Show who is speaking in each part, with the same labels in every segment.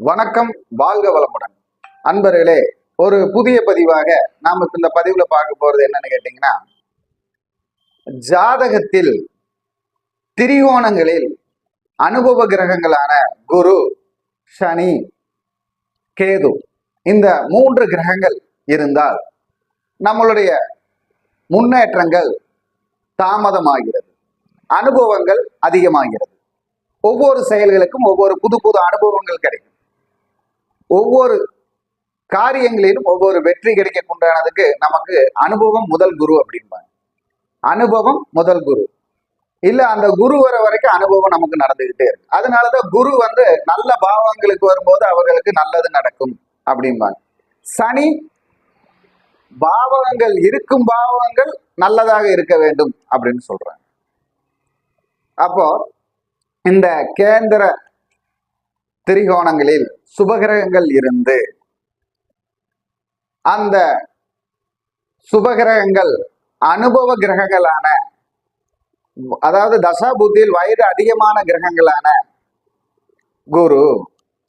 Speaker 1: வணக்கம் வாழ்க வளமுடன். அன்பர்களே ஒரு புதிய பதிவாக நாம இந்த பதிவுல பார்க்க போறது என்னன்னு கேட்டீங்கன்னா ஜாதகத்தில் திரிகோணங்களில் அனுபவ கிரகங்களான குரு சனி கேது இந்த மூன்று கிரகங்கள் இருந்தால் நம்மளுடைய முன்னேற்றங்கள் தாமதமாகிறது. அனுபவங்கள் அதிகமாகிறது. ஒவ்வொரு செயல்களுக்கும் ஒவ்வொரு புது புது அனுபவங்கள் கிடைக்கும். ஒவ்வொரு காரியங்களிலும் ஒவ்வொரு வெற்றி கிடைக்க உண்டானதுக்கு நமக்கு அனுபவம் முதல் குரு அப்படிம்பாங்க. அனுபவம் முதல் குரு. இல்ல அந்த குரு வர வரைக்கும் அனுபவம் நமக்கு நடந்துகிட்டே இருக்கு. அதனாலதான் குரு வந்து நல்ல பாவங்களுக்கு வரும்போது அவர்களுக்கு நல்லது நடக்கும் அப்படிம்பாங்க. சனி பாவகங்கள் இருக்கும் பாவகங்கள் நல்லதாக இருக்க வேண்டும் அப்படின்னு சொல்றாங்க. அப்போ இந்த கேந்திர திரிகோணங்களில் சுபகிரகங்கள் இருந்து. அந்த சுபகிரகங்கள் அனுபவ கிரகங்களான அதாவது தசா புத்தியில் வயது அதிகமான கிரகங்களான குரு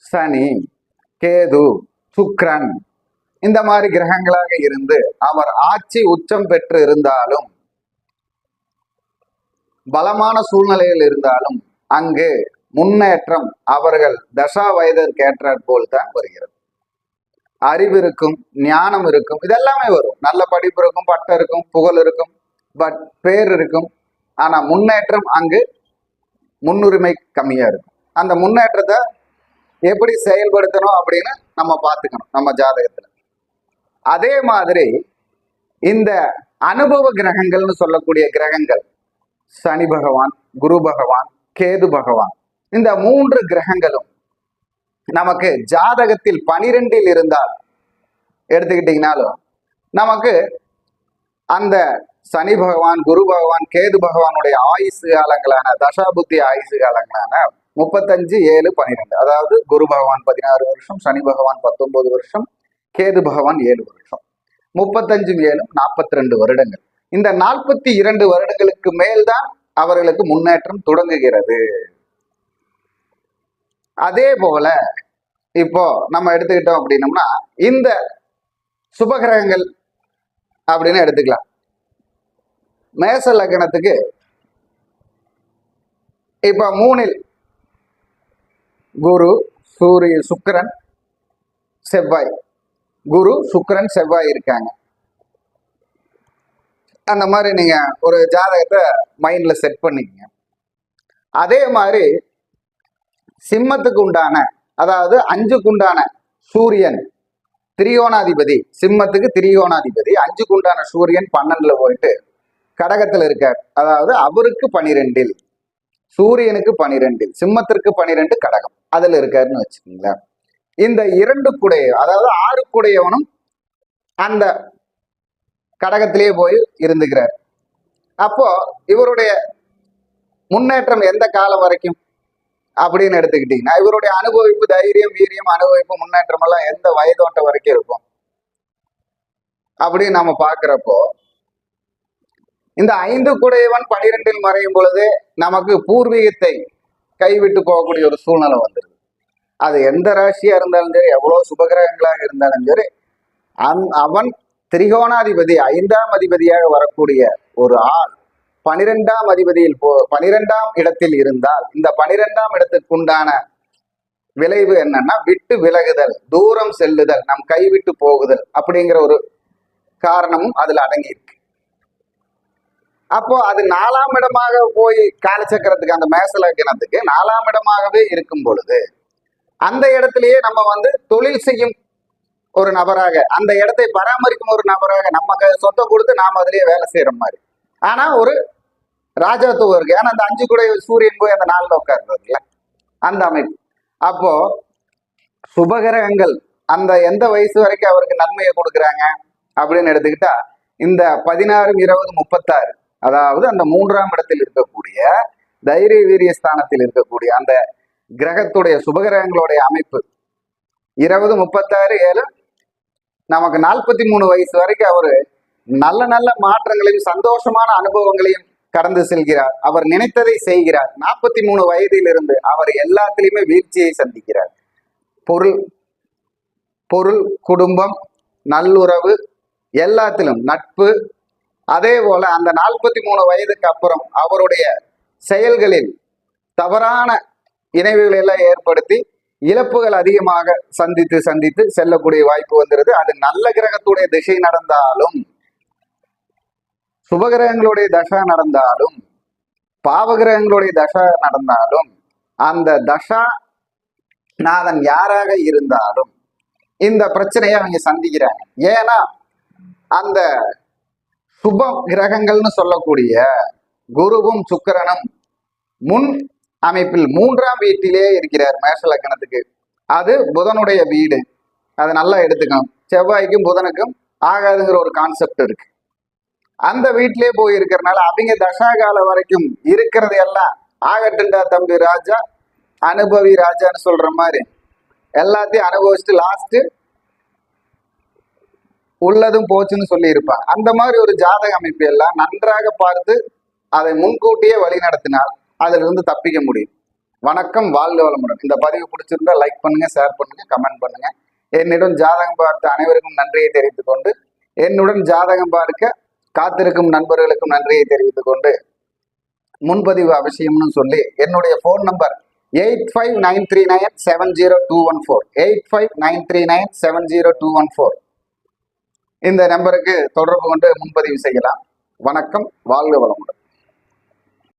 Speaker 1: சனி கேது சுக்ரன் இந்த மாதிரி கிரகங்களாக இருந்து அவர் ஆட்சி உச்சம் பெற்று இருந்தாலும் பலமான சூழ்நிலையில் இருந்தாலும் அங்கு முன்னேற்றம் அவர்கள் தசா வயதிற்கு ஏற்றாற் போல் தான் வருகிறது. அறிவு இருக்கும் ஞானம் இருக்கும் இதெல்லாமே வரும். நல்ல படிப்பு இருக்கும் பட்டம் இருக்கும் புகழ் இருக்கும் பட் பேர் இருக்கும். ஆனா முன்னேற்றம் அங்கு முன்னுரிமை கம்மியா இருக்கும். அந்த முன்னேற்றத்தை எப்படி செயல்படுத்தணும் அப்படின்னு நம்ம பார்த்துக்கணும் நம்ம ஜாதகத்துல. அதே மாதிரி இந்த அனுபவ கிரகங்கள்னு சொல்லக்கூடிய கிரகங்கள் சனி பகவான் குரு பகவான் கேது பகவான் இந்த மூன்று கிரகங்களும் நமக்கு ஜாதகத்தில் பனிரெண்டில் இருந்தால் எடுத்துக்கிட்டீங்கனாலும் நமக்கு அந்த சனி பகவான் குரு பகவான் கேது பகவானுடைய ஆயுசு காலங்களான தசாபுத்தி ஆயுசு காலங்களான முப்பத்தஞ்சு ஏழு பன்னிரெண்டு அதாவது குரு பகவான் பதினாறு வருஷம் சனி பகவான் பத்தொன்பது வருஷம் கேது பகவான் ஏழு வருஷம். முப்பத்தஞ்சும் ஏழும் நாற்பத்தி ரெண்டு வருடங்கள். இந்த நாற்பத்தி இரண்டு வருடங்களுக்கு மேல்தான் அவர்களுக்கு முன்னேற்றம் தொடங்குகிறது. அதே போல இப்போ நம்ம எடுத்துக்கிட்டோம் அப்படின்னம்னா இந்த சுபகிரகங்கள் அப்படின்னு எடுத்துக்கலாம். மேச லக்னத்துக்கு இப்ப மூணில் குரு சூரிய சுக்கரன் செவ்வாய். குரு சுக்கரன் செவ்வாய் இருக்காங்க. அந்த மாதிரி நீங்க ஒரு ஜாதகத்தை மைண்ட்ல செட் பண்ணிக்கங்க. அதே மாதிரி சிம்மத்துக்கு உண்டான அதாவது அஞ்சுக்கு உண்டான சூரியன். திரியோணாதிபதி சிம்மத்துக்கு திரியோணாதிபதி அஞ்சுக்கு உண்டான சூரியன் பன்னெண்டுல போயிட்டு கடகத்தில் இருக்கார். அதாவது அவருக்கு பனிரெண்டில் சூரியனுக்கு பனிரெண்டில் சிம்மத்திற்கு பனிரெண்டு கடகம் அதுல இருக்காருன்னு வச்சுக்கோங்களேன். இந்த இரண்டு குடைய அதாவது ஆறு குடையவனும் அந்த கடகத்திலேயே போய் இருந்துக்கிறார். அப்போ இவருடைய முன்னேற்றம் எந்த காலம் வரைக்கும்? அப்படின்னு எடுத்துக்கிட்டீங்கன்னா இவருடைய அனுபவிப்பு தைரியம் வீரியம் அனுபவிப்பு முன்னேற்றம் எல்லாம் எந்த வயதோட்ட வரைக்கும் இருக்கும்? அப்படின்னு நம்ம பார்க்குறப்போ இந்த ஐந்து குடையவன் பனிரெண்டில் மறையும் பொழுது நமக்கு பூர்வீகத்தை கைவிட்டு போகக்கூடிய ஒரு சூழ்நிலை வந்துடுது அது எந்த ராசியா இருந்தாலும் சரி எவ்வளவு சுபகிரகங்களாக இருந்தாலும் சரி அந் அவன் திரிகோணாதிபதி ஐந்தாம் அதிபதியாக வரக்கூடிய ஒரு ஆள் பனிரெண்டாம் அதிபதியில் போ பனிரெண்டாம் இடத்தில் இருந்தால் இந்த பனிரெண்டாம் இடத்துக்கு உண்டான விளைவு என்னன்னா விட்டு விலகுதல் தூரம் செல்லுதல் நம் கைவிட்டு போகுதல் அப்படிங்கிற ஒரு காரணமும் அதுல அடங்கி இருக்கு அப்போ அது நாலாம் இடமாக போய் காலச்சக்கரத்துக்கு அந்த மேசலக்கணத்துக்கு நாலாம் இடமாகவே இருக்கும் பொழுது அந்த இடத்திலேயே நம்ம வந்து தொழில் செய்யும் ஒரு நபராக அந்த இடத்தை பராமரிக்கும் ஒரு நபராக நம்ம சொத்தை கொடுத்து நாம அதுலயே வேலை செய்யற மாதிரி. ஆனா ஒரு ராஜத்துவம் இருக்கு. ஏன்னா அந்த அஞ்சு கூட சூரியன் போய் அந்த நாளில் உட்கார்றதுல அந்த அமைப்பு. அப்போ சுபகிரகங்கள் அந்த எந்த வயசு வரைக்கும் அவருக்கு நன்மையை கொடுக்குறாங்க அப்படின்னு எடுத்துக்கிட்டா இந்த பதினாறு இருபது முப்பத்தாறு அதாவது அந்த மூன்றாம் இடத்தில் இருக்கக்கூடிய தைரிய வீரிய ஸ்தானத்தில் இருக்கக்கூடிய அந்த கிரகத்துடைய சுபகிரகங்களுடைய அமைப்பு. இருபது முப்பத்தாறு ஏழு நமக்கு நாற்பத்தி மூணு வயசு வரைக்கும் அவரு நல்ல நல்ல மாற்றங்களையும் சந்தோஷமான அனுபவங்களையும் கடந்து செல்கிறார். அவர் நினைத்ததை செய்கிறார். நாற்பத்தி மூணு வயதிலிருந்து அவர் எல்லாத்திலையுமே வீழ்ச்சியை சந்திக்கிறார். பொருள் பொருள் குடும்பம் நல்லுறவு எல்லாத்திலும் நட்பு. அதே போல அந்த நாற்பத்தி மூணு வயதுக்கு அப்புறம் அவருடைய செயல்களில் தவறான இணைவுகளை எல்லாம் ஏற்படுத்தி இழப்புகள் அதிகமாக சந்தித்து சந்தித்து செல்லக்கூடிய வாய்ப்பு வந்துருது. அது நல்ல கிரகத்துடைய திசை நடந்தாலும் சுபகிரகங்களுடைய தசா நடந்தாலும் பாவகிரகங்களுடைய தசா நடந்தாலும் அந்த தசா நாதன் யாராக இருந்தாலும் இந்த பிரச்சனையை அவங்க சந்திக்கிறாங்க. ஏன்னா அந்த சுப கிரகங்கள்னு சொல்லக்கூடிய குருவும் சுக்கிரனும் முன் அமைப்பில் மூன்றாம் வீட்டிலே இருக்கிறார் மேஷ லக்கணத்துக்கு அது புதனுடைய வீடு. அதை நல்லா எடுத்துக்கணும். செவ்வாய்க்கும் புதனுக்கும் ஆகாதுங்கிற ஒரு கான்செப்ட் இருக்கு. அந்த வீட்டிலே போய் இருக்கிறனால அவங்க காலம் வரைக்கும் இருக்கிறது எல்லாம் ஆகட்டுண்டா தம்பி ராஜா அனுபவி ராஜான்னு சொல்ற மாதிரி. எல்லாத்தையும் அனுபவிச்சுட்டு லாஸ்ட் உள்ளதும் போச்சுன்னு சொல்லி இருப்பான் அந்த மாதிரி ஒரு ஜாதக அமைப்பு எல்லாம் நன்றாக பார்த்து அதை முன்கூட்டியே வழி நடத்தினால் அதிலிருந்து தப்பிக்க முடியும். வணக்கம் வாழ்க வளமுடன். இந்த பதிவு பிடிச்சிருந்தா லைக் பண்ணுங்க ஷேர் பண்ணுங்க கமெண்ட் பண்ணுங்க. என்னிடம் ஜாதகம் பார்த்த அனைவருக்கும் நன்றியை தெரிவித்துக் கொண்டு என்னுடன் ஜாதகம் பார்க்க காத்திருக்கும் நண்பர்களுக்கும் நன்றியை தெரிவித்துக் கொண்டு முன்பதிவு அவசியம்னு சொல்லி என்னுடைய phone number eight five nine three nine seven zero two one four eight five nine three nine seven zero two one four இந்த நம்பருக்கு தொடர்பு கொண்டு முன்பதிவு செய்யலாம். வணக்கம் வாழ்க வளமுடன்.